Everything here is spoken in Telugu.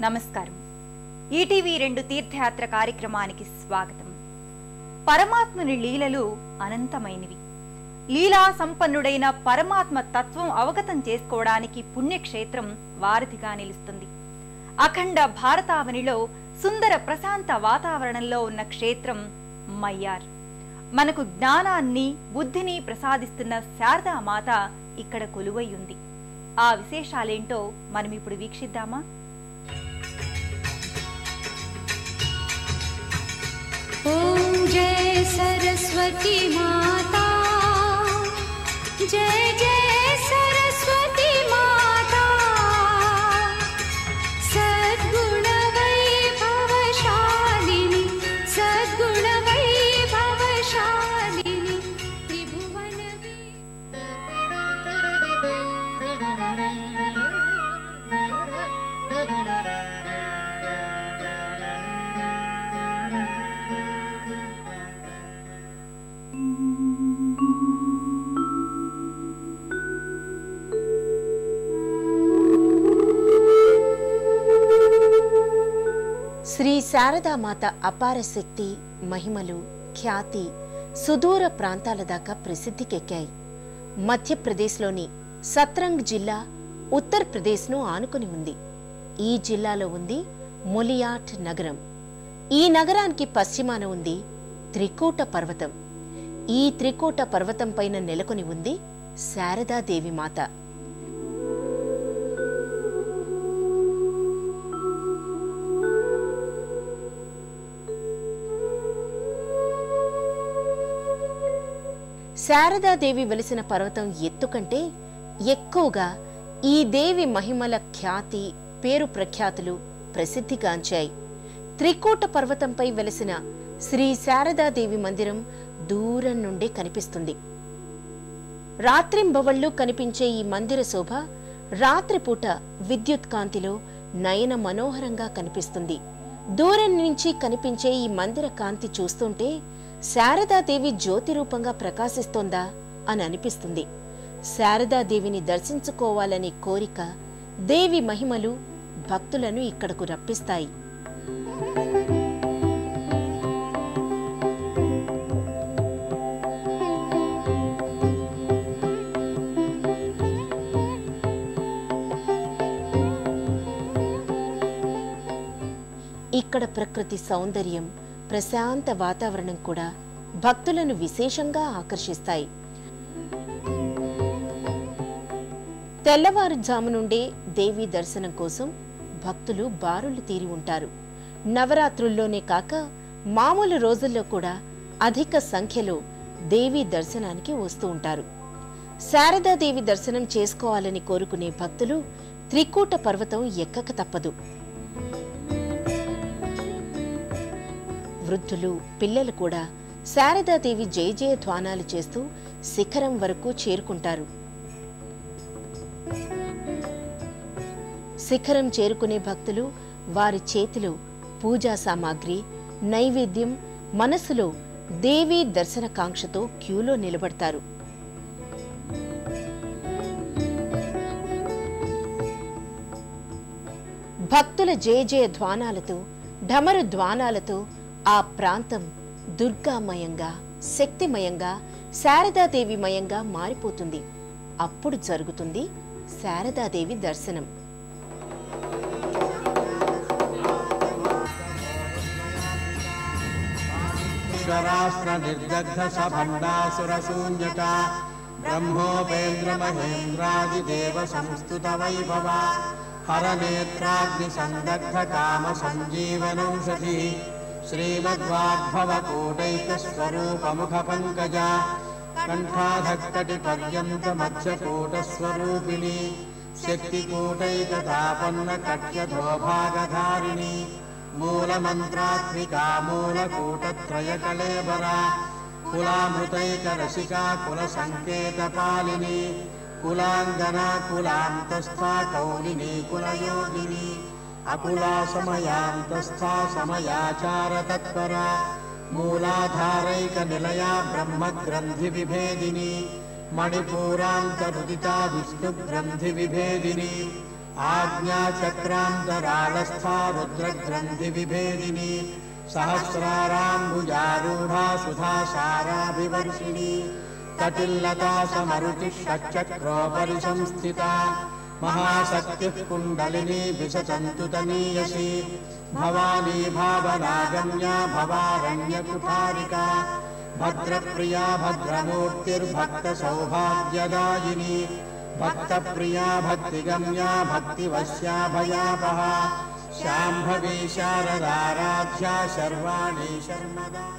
నమస్కారం. ఈటీవీ రెండు తీర్థయాత్ర కార్యక్రమానికి స్వాగతం. పరమాత్మని లీలలు అనంతమైనవి. లీలా సంపన్నుడైన పరమాత్మ తత్వం అవగతం చేసుకోవడానికి పుణ్యక్షేత్రం వారధిగా నిలుస్తుంది. అఖండ భారతావనిలో సుందర ప్రశాంత వాతావరణంలో ఉన్న క్షేత్రం మయ్యార్. మనకు జ్ఞానాన్ని బుద్ధిని ప్రసాదిస్తున్న శారదామాత ఇక్కడ కొలువై ఉంది. ఆ విశేషాలేంటో మనమిప్పుడు వీక్షిద్దామా? सरस्वती माता जय जय శ్రీ శారదామాత అపార శక్తి మహిమలు ఖ్యాతి సుదూర ప్రాంతాల దాకా ప్రసిద్ధికెక్కాయి. మధ్యప్రదేశ్లోని సత్రంగ్ జిల్లా ఉత్తరప్రదేశ్ను ఆనుకుని ఉంది. ఈ జిల్లాలో ఉంది మొలియాట్ నగరం. ఈ నగరానికి పశ్చిమాన ఉంది త్రికూట పర్వతం. ఈ త్రికూట పర్వతం పైన నెలకొని ఉంది శారదాదేవి మాత. శారదాదేవి వెలిసిన పర్వతం ఎత్తు కంటే ఎక్కువగా ఈ దేవి మహిమల ఖ్యాతి పేరు ప్రఖ్యాతులు ప్రసిద్ధిగాంచాయి. త్రికూట పర్వతంపై వెలిసిన శ్రీ శారదాదేవి మందిరం దూరం నుండే కనిపిస్తుంది. రాత్రింబవళ్ళు కనిపించే ఈ మందిర శోభ రాత్రిపూట విద్యుత్ కాంతిలో నయన మనోహరంగా కనిపిస్తుంది. దూరం నుంచి కనిపించే ఈ మందిర కాంతి చూస్తుంటే శారదాదేవి జ్యోతి రూపంగా ప్రకాశిస్తోందా అని అనిపిస్తుంది. శారదాదేవిని దర్శించుకోవాలనే కోరిక దేవి మహిమలు భక్తులను ఇక్కడకు రప్పిస్తాయి. ఇక్కడ ప్రకృతి సౌందర్యం ప్రశాంత వాతావరణం కూడా భక్తులను విశేషంగా ఆకర్షిస్తాయి. తెల్లవారుజాము నుండే దేవి దర్శనం కోసం భక్తులు బారులు తీరి ఉంటారు. నవరాత్రుల్లోనే కాక మామూలు రోజుల్లో కూడా అధిక సంఖ్యలో దేవి దర్శనానికి వస్తూ ఉంటారు. శారదాదేవి దర్శనం చేసుకోవాలని కోరుకునే భక్తులు త్రికూట పర్వతం ఎక్కక తప్పదు. వృద్ధులు పిల్లలు కూడా శారదాదేవి జయ జయ ధ్వానాలు చేస్తూ శిఖరం వరకు చేరుకుంటారు. శిఖరం చేరుకునే భక్తులు వారి చేతిలో పూజా సామాగ్రి నైవేద్యం మనసులో దేవీ దర్శన కాంక్షతో క్యూలో నిలబడతారు. భక్తుల జయ జయ ధ్వానాలతో ఢమరు ధ్వానాలతో ఆ ప్రాంతం దుర్గామయంగా శక్తిమయంగా శారదాదేవిమయంగా మారిపోతుంది. అప్పుడు జరుగుతుంది శారదాదేవి దర్శనం. ఈశ్వరాస్త్ర నిర్దగ్ధ సభండాసురశూన్యక బ్రహ్మోపేంద్ర మహేంద్రాదిదేవ సందగ్ధ కామ సంజీవనౌషధి श्रीमद्वाग्भवकोटैकस्वरूपमुखपङ्कजा कण्ठाधक्कटिपर्यन्तमध्यकूटस्वरूपिणी शक्तिकूटैकतापन्नकट्यधोभागधारिणी मूलमन्त्रात्मिका मूलकूटत्रयकलेबरा कुलामृतैकरसिका कुलसङ्केतपालिनी कुलाङ्गना कुलान्तस्था कौलिनी कुलयोगिनी अकुला समयान्तस्था समयाचारतत्परा मूलाधारैकनिलया ब्रह्मग्रन्थिविभेदिनी मणिपूरान्तरुदिता विष्णुग्रन्थिविभेदिनी आज्ञाचक्रान्तरालस्था रुद्रग्रन्थिविभेदिनी सहस्राराम्बुजारूढा सुधा साराभिवर्षिणी कटिल्लता समरुचिः षट्चक्रोपरि संस्थिता महाशक्तिः कुण्डलिनी विशचन्तु तनीयसी भवानी भावनागम्या भवारण्यकुठारिका। भद्रप्रिया भद्रमूर्तिर्भक्तसौभाग्यदायिनी। भक्तप्रिया भक्तिगम्या भक्तिवश्या भयापहा शाम्भवी शारदाराध्या शर्वाणी शर्मदा